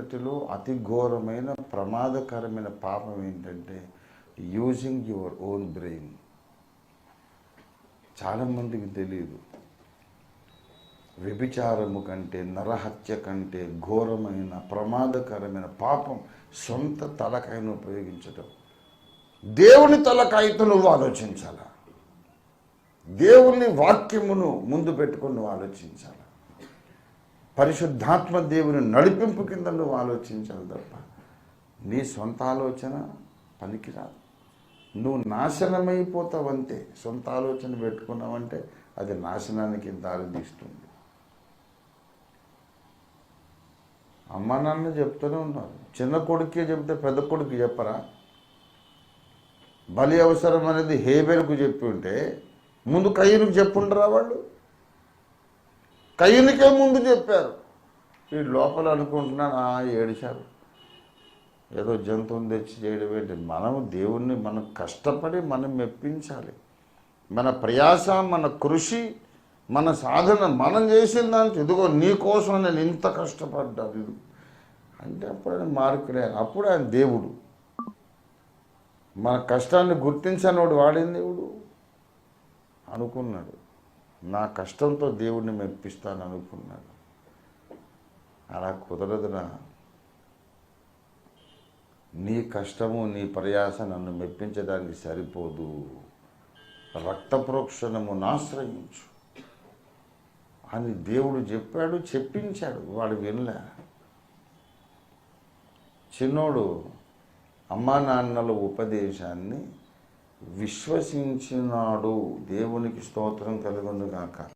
వాటిలో అతి ఘోరమైన ప్రమాదకరమైన పాపం ఏంటంటే యూజింగ్ యువర్ ఓన్ బ్రెయిన్ చాలామందికి తెలియదు వ్యభిచారము కంటే నరహత్య కంటే ఘోరమైన ప్రమాదకరమైన పాపం సొంత తలకాయను ఉపయోగించడం దేవుని తలకాయతో నువ్వు ఆలోచించాలా? దేవుని వాక్యమును ముందు పెట్టుకుని నువ్వు ఆలోచించాలా? పరిశుద్ధాత్మ దేవుని నడిపింపు కింద నువ్వు ఆలోచించాలి తప్ప నీ సొంత ఆలోచన పనికిరాదు. నువ్వు నాశనమైపోతావంతే సొంత ఆలోచన పెట్టుకున్నావంటే అది నాశనానికి దారితీస్తుంది అమ్మ నాన్న చెప్తూనే ఉన్నారు. చిన్న కొడుకే చెప్తే పెద్ద కొడుకు చెప్పరా? బలి అవసరం అనేది హేబెల్కు చెప్పి ఉంటే ముందు కయ్యకు చెప్పుండరా వాళ్ళు? కయ్యనికే ముందు చెప్పారు. ఈ లోపల అనుకుంటున్నాను ఏడిచారు. ఏదో జంతువుని తెచ్చి చేయడం ఏంటి మనం దేవుణ్ణి మనం కష్టపడి మనం మెప్పించాలి. మన ప్రయాస మన కృషి మన సాధన మనం చేసిన దానికి ఇదిగో నీ కోసం నేను ఇంత కష్టపడ్డాను. ఇది అంటే అప్పుడు ఆయన మార్కులే అప్పుడు ఆయన దేవుడు. మన కష్టాన్ని గుర్తించనోడు వాడేం దేవుడు? అనుకున్నాడు. నా కష్టంతో దేవుణ్ణి మెప్పిస్తాను అనుకున్నాడు. అలా కుదరదురా నీ కష్టము నీ ప్రయాస నన్ను మెప్పించడానికి సరిపోదు. రక్త ప్రోక్షణమును ఆశ్రయించు అని దేవుడు చెప్పాడు చెప్పించాడు. వాడు వినలే. చిన్నోడు అమ్మా నాన్నల ఉపదేశాన్ని విశ్వసించినాడు. దేవునికి స్తోత్రం కలుగునుగాక.